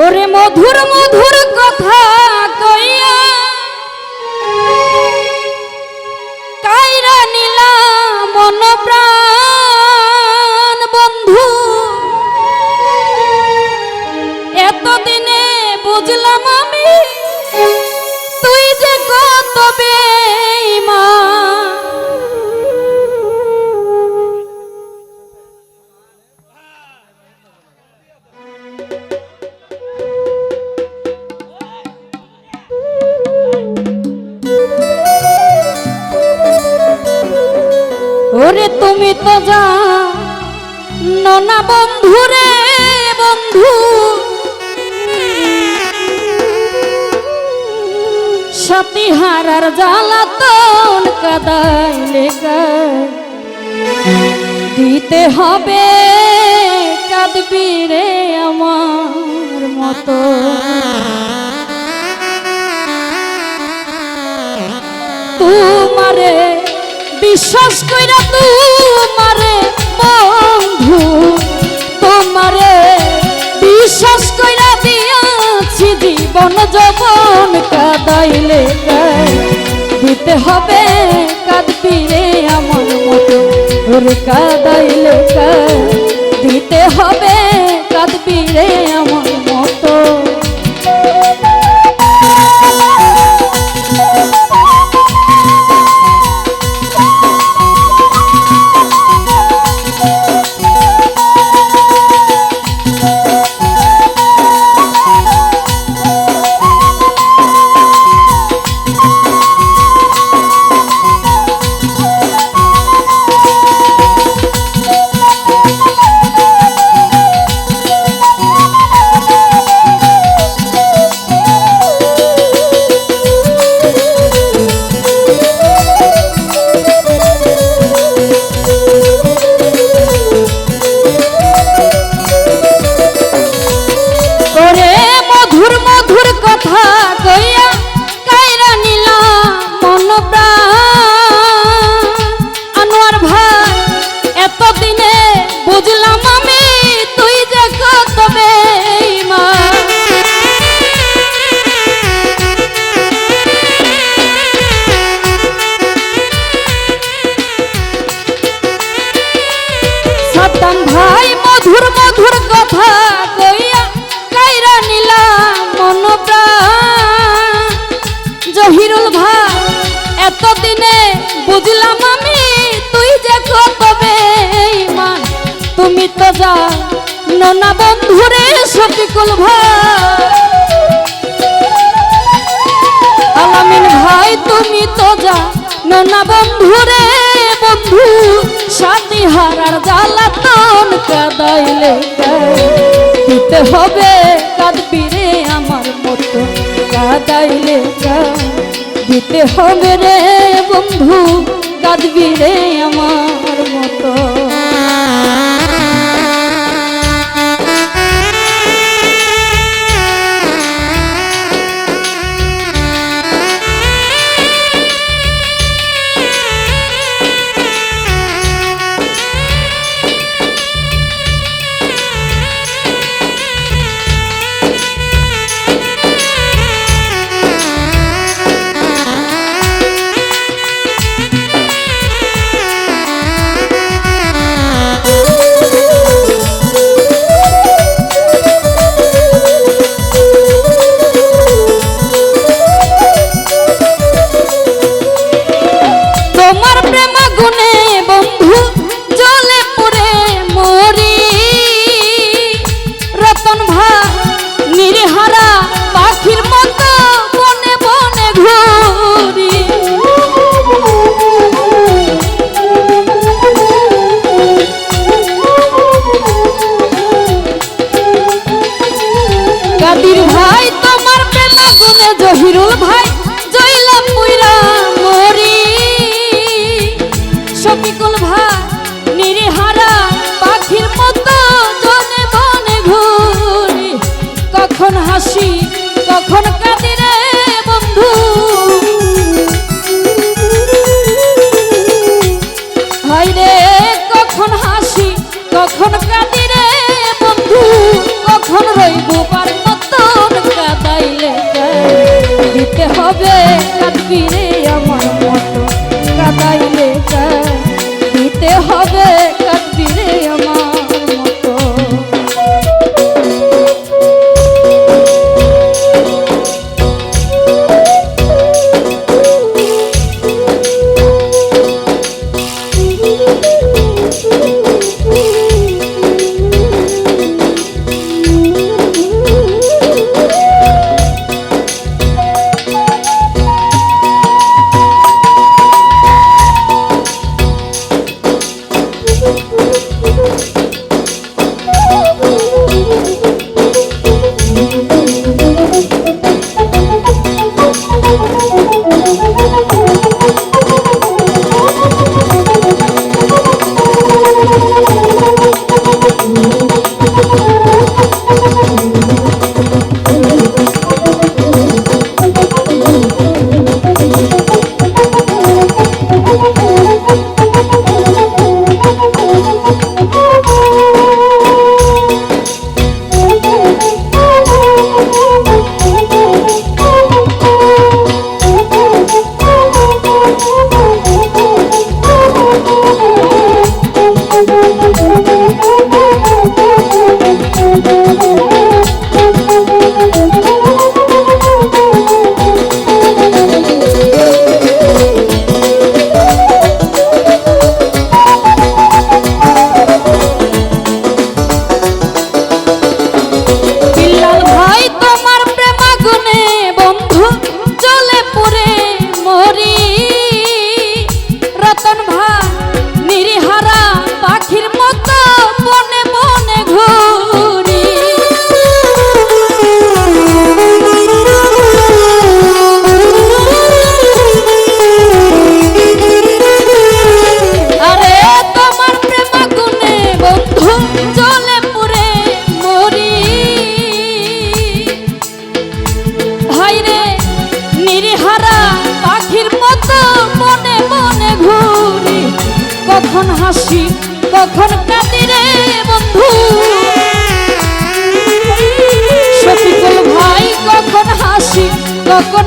ওরে মধুর মধুর কথা কইয়া কাইরা নিলা মন প্রাণ, বন্ধু। এতদিনে বুঝলাম আমি, তুই যে কত বেঈমান। ওরে তুমি তো যা, ননা বন্ধু রে বন্ধু। সাথী হারার জ্বালাতন কাদাইলে কার দিতে হবে বিশ্বাস কইরা তোমারে, বন্ধু, তোমারে বিশ্বাস কইরা দিয়াছি জীবন যবন কাদাইলে দিতে হবে কাঁদবি রে আমার মতো কাদাইলে কার ভাই। আলামিন ভাই, তুমি তো যা ননা বন্ধু রে, বন্ধু। সাথী হারার জ্বালাতন কাদাইলে। দিতে হবে কাঁদবি রে আমার মতো কাদাইলে দিতে হবে রে বন্ধু কাঁদবি রে কখন কাঁদি রে বন্ধু। শফিকুল ভাই কখন হাসি কখন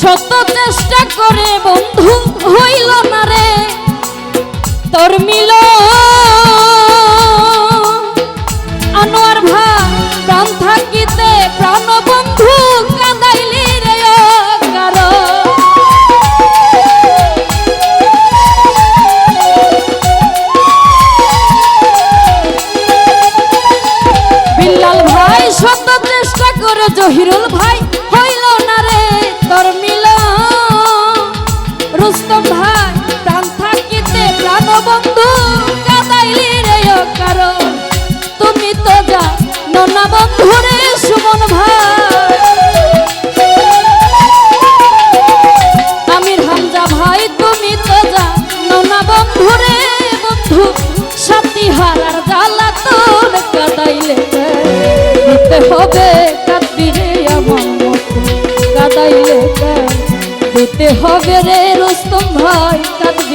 শত চেষ্টা করে বন্ধু হইল না রে। তোর মিল আনোয়ার ভাই, প্রাণ থাকিতে প্রাণ বন্ধু কাঁদাইলি রে বিল্লাল ভাই শত চেষ্টা করে জহিরুল ভাই, হইল না রে তোর রুস্তম ভাই, প্রাণ থাকিতে প্রাণ বন্ধু কাদাইলি রে ও কারণ তুমি তো যা ননা বন্ধু রে সুমন ভাই। আমির হামজা ভাই, তুমি তো যা ননা বন্ধু রে বন্ধু। সাথী হারার জ্বালা তোর কাদাইলে দিতে হবে কাঁদবি রে আমার মতো, কাদাইলে দিতে হবে রে রুস্তম ভাই কাঁদবি।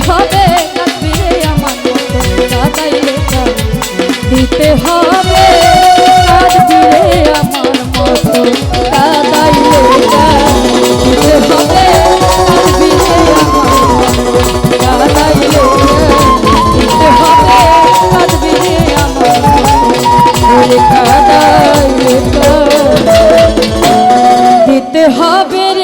হবে কাদবিরে আমার মতো কাদাইলে দিতে হবে কাদবিরে আমার মতো কাদাইলে দিতে হবে কাদবিরে আমার মতো দিতে হবে কাদবিরে আমার মতো দিতে হবে